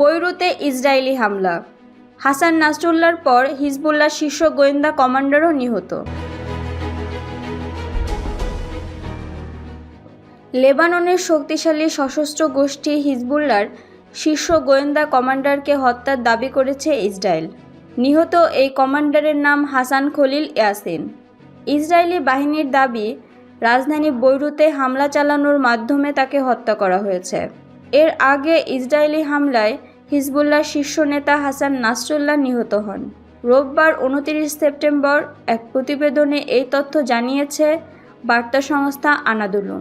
বৈরুতে Israeli হামলা। হাসান নাসরুল্লাহর পর Hezbollah শীর্ষ গোয়েন্দা কমান্ডারও নিহত। লেবাননের শক্তিশালী সশস্ত্র গোষ্ঠী হিজবুল্লার শীর্ষ গোয়েন্দা কমান্ডারকে হত্যার দাবি করেছে ইসরায়েল। নিহত এই কমান্ডারের নাম হাসান খলিল ইয়াসিন। ইসরায়েলি বাহিনীর দাবি, রাজধানী বৈরুতে হামলা চালানোর মাধ্যমে তাকে হত্যা করা হয়েছে। এর আগে ইসরায়েলি হামলায় হিজবুল্লাহ শীর্ষ নেতা হাসান নাসরুল্লাহ নিহত হন। রোববার উনতিরিশ সেপ্টেম্বর এক প্রতিবেদনে এই তথ্য জানিয়েছে বার্তা সংস্থা আনাদুলু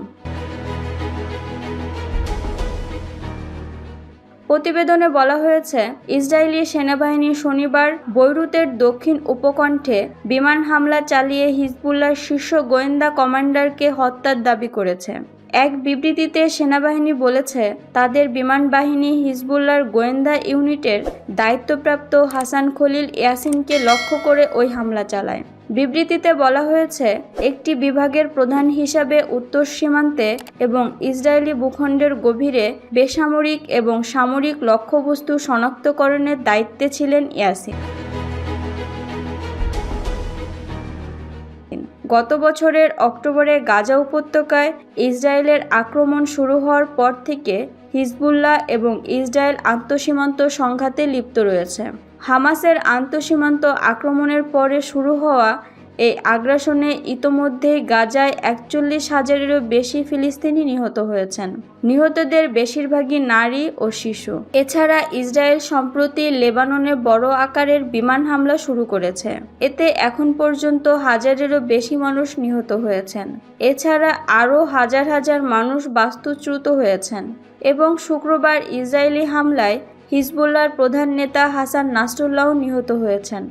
প্রতিবেদনে বলা হয়েছে, ইসরায়েলি সেনাবাহিনী শনিবার বৈরুতের দক্ষিণ উপকণ্ঠে বিমান হামলা চালিয়ে হিজবুল্লার শীর্ষ গোয়েন্দা কমান্ডারকে হত্যার দাবি করেছে। এক বিবৃতিতে সেনাবাহিনী বলেছে, তাদের বিমান বাহিনী হিজবুল্লার গোয়েন্দা ইউনিটের দায়িত্বপ্রাপ্ত হাসান খলিল ইয়াসিনকে লক্ষ্য করে ওই হামলা চালায়। বিবৃতিতে বলা হয়েছে, একটি বিভাগের প্রধান হিসাবে উত্তর সীমান্তে এবং ইসরায়েলি ভূখণ্ডের গভীরে বেসামরিক এবং সামরিক লক্ষ্যবস্তু শনাক্তকরণের দায়িত্বে ছিলেন ইয়াসিন। গত বছরের অক্টোবরে গাজা উপত্যকায় ইসরায়েলের আক্রমণ শুরু হওয়ার পর থেকে হিজবুল্লাহ এবং ইসরায়েল আন্তঃসীমান্ত সংঘাতে লিপ্ত রয়েছে। হামাসের আন্তঃসীমান্ত আক্রমণের পরে শুরু হওয়া এই আগ্রাসনে ইতোমধ্যেই গাজায় একচল্লিশ হাজারেরও বেশি ফিলিস্তিনি নিহত হয়েছেন। নিহতদের বেশিরভাগই নারী ও শিশু। এছাড়া ইসরায়েল সম্প্রতি লেবাননে বড় আকারের বিমান হামলা শুরু করেছে। এতে এখন পর্যন্ত হাজারেরও বেশি মানুষ নিহত হয়েছেন। এছাড়া আরও হাজার হাজার মানুষ বাস্তুচ্যুত হয়েছেন। এবং শুক্রবার ইসরায়েলি হামলায় হিজবুল্লাহর প্রধান নেতা হাসান নাসরুল্লাহ নিহত হয়েছেন।